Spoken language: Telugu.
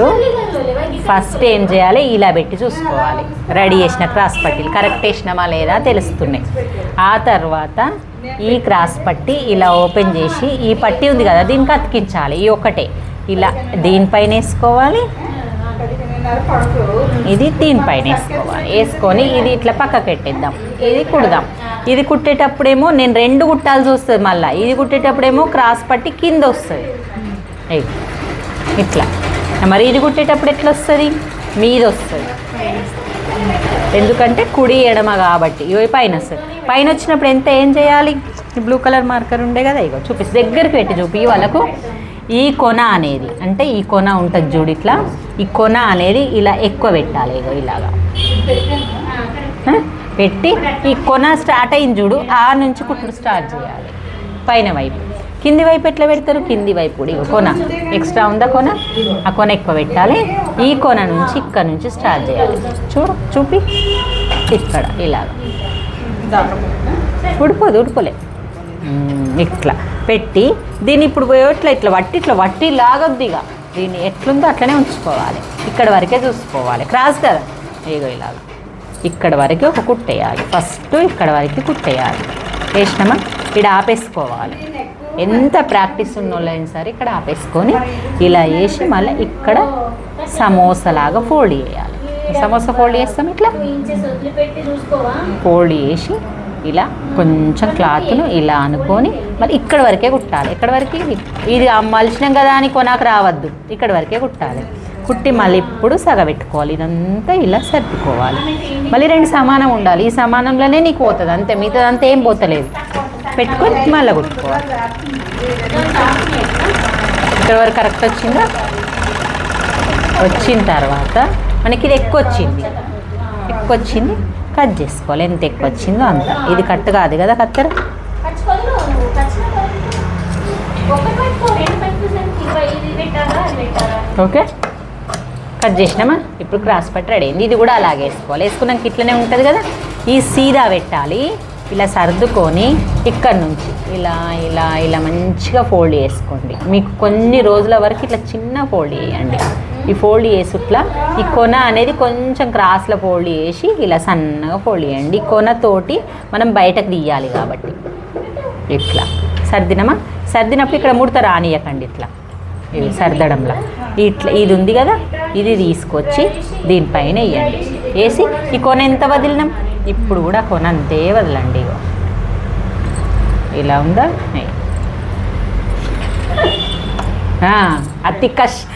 ఇప్పుడు ఫస్ట్ ఏం చేయాలి? ఇలా పెట్టి చూసుకోవాలి. రెడీ చేసిన క్రాస్ పట్టీలు. కరెక్ట్ వేసినామా లేదా తెలుస్తున్నాయి. ఆ తర్వాత ఈ క్రాస్ పట్టి ఇలా ఓపెన్ చేసి ఈ పట్టి ఉంది కదా దీనికి అతికించాలి. ఈ ఒకటే ఇలా దీనిపైన వేసుకోవాలి. ఇది దీనిపైన వేసుకోవాలి. వేసుకొని ఇది ఇట్లా పక్కకు పెట్టేద్దాం. ఇది కుడదాం. ఇది కుట్టేటప్పుడేమో నేను రెండు కుట్టాల్సి వస్తుంది మళ్ళీ. ఇది కుట్టేటప్పుడేమో క్రాస్ పట్టి కింద వస్తుంది. ఇట్లా. మరి ఇది కుట్టేటప్పుడు ఎట్లా వస్తుంది మీద వస్తుంది ఎందుకంటే కుడి ఎడమ కాబట్టి. ఇవి పైన వస్తుంది. పైన వచ్చినప్పుడు ఎంత ఏం చేయాలి? ఈ బ్లూ కలర్ మార్కర్ ఉండే కదా ఇగో చూపిస్తే. దగ్గరికి పెట్టి చూపి. వాళ్ళకు ఈ కొన అనేది అంటే ఈ కొన ఉంటుంది చూడు ఇట్లా. ఈ కొన అనేది ఇలా ఎక్కువ పెట్టాలి ఇగో ఇలాగా. పెట్టి ఈ కొన స్టార్ట్ అయింది చూడు. ఆ నుంచి కుట్టుడు స్టార్ట్ చేయాలి. పైన వైపు. కింది వైపు ఎట్లా పెడతారు? కింది వైపు కూడా. కొన. ఎక్స్ట్రా ఉందా కొన? ఆ కొన ఎక్కువ పెట్టాలి. ఈ కొన నుంచి ఇక్కడ నుంచి స్టార్ట్ చేయాలి. చూడు చూపి. ఇక్కడ ఇలాగ. ఉడిపోదు ఉడిపోలే. ఇట్లా పెట్టి దీన్ని ఇప్పుడు పోయేట్లా ఇట్లా వట్టి ఇట్లా వట్టి లాగొద్దు ఇక దీన్ని ఎట్లుందో అట్లనే ఉంచుకోవాలి. ఇక్కడ వరకే చూసుకోవాలి. క్రాస్ కదా? ఏగో ఇలాగ. ఇక్కడ వరకు ఒక కుట్టేయాలి. ఫస్ట్ ఇక్కడ వరకు కుట్టేయాలి. వేసినామా? ఇక్కడ ఆపేసుకోవాలి. ఎంత ప్రాక్టీస్ ఉన్నోళ్ళైనా సరే ఇక్కడ ఆపేసుకొని ఇలా వేసి మళ్ళీ ఇక్కడ సమోసాలాగా ఫోల్డ్ చేయాలి. సమోసా ఫోల్డ్ చేస్తాం ఇట్లా? ఫోల్డ్ చేసి ఇలా కొంచెం క్లాత్ను ఇలా అనుకొని మరి ఇక్కడ వరకే కుట్టాలి. ఇక్కడ వరకు ఇది. ఇది మలిచినాం కదా అని కొనాకు రావద్దు. ఇక్కడ వరకే కుట్టాలి. కుట్టి మళ్ళీ ఇప్పుడు సగబెట్టుకోవాలి ఇదంతా ఇలా సర్దుకోవాలి. మళ్ళీ రెండు సమానం ఉండాలి. ఈ సమానంలోనే నీకు పోతుంది. అంతే. మిగతాదంతా ఏం పోతలేదు. పెట్టుకొని మళ్ళీ కుట్టుకోవాలి. ఇక్కడ వరకు కరెక్ట్ వచ్చిందా? వచ్చిన తర్వాత మనకి ఇది ఎక్కువ వచ్చింది. ఎక్కువ వచ్చింది కట్ చేసుకోవాలి. ఎంత ఎక్కువ వచ్చిందో అంత. ఇది కట్ కాదు కదా కత్తెర? ఓకే. కట్ చేసినామా? ఇప్పుడు క్రాస్ పట్టి రెడీ అయింది. ఇది కూడా అలాగే వేసుకోవాలి. వేసుకున్నాక ఇట్లనే ఉంటుంది కదా? ఈ సీదా పెట్టాలి. ఇలా సర్దుకొని ఇక్కడ నుంచి ఇలా ఇలా ఇలా మంచిగా ఫోల్డ్ చేసుకోండి. మీకు కొన్ని రోజుల వరకు ఇట్లా చిన్న ఫోల్డ్ చేయండి. ఈ ఫోల్డ్ చేసి ఇట్లా ఈ కొన అనేది కొంచెం క్రాస్లో ఫోల్డ్ చేసి ఇలా సన్నగా ఫోల్డ్ చేయండి. ఈ కొనతోటి మనం బయటకు తీయాలి కాబట్టి. ఇట్లా. సర్దినమా? సర్దినప్పుడు ఇక్కడ ముడత రానియకండి ఇట్లా. ఇవి సర్దడంలా. ఇట్లా ఇది ఉంది కదా ఇది తీసుకొచ్చి దీనిపైన వేయండి. వేసి ఈ కొన ఎంత వదిలినాం? ఇప్పుడు కూడా కొనంతే వదలండి ఇగో. ఇలా ఉందా? ఆ, అతి కష్టం.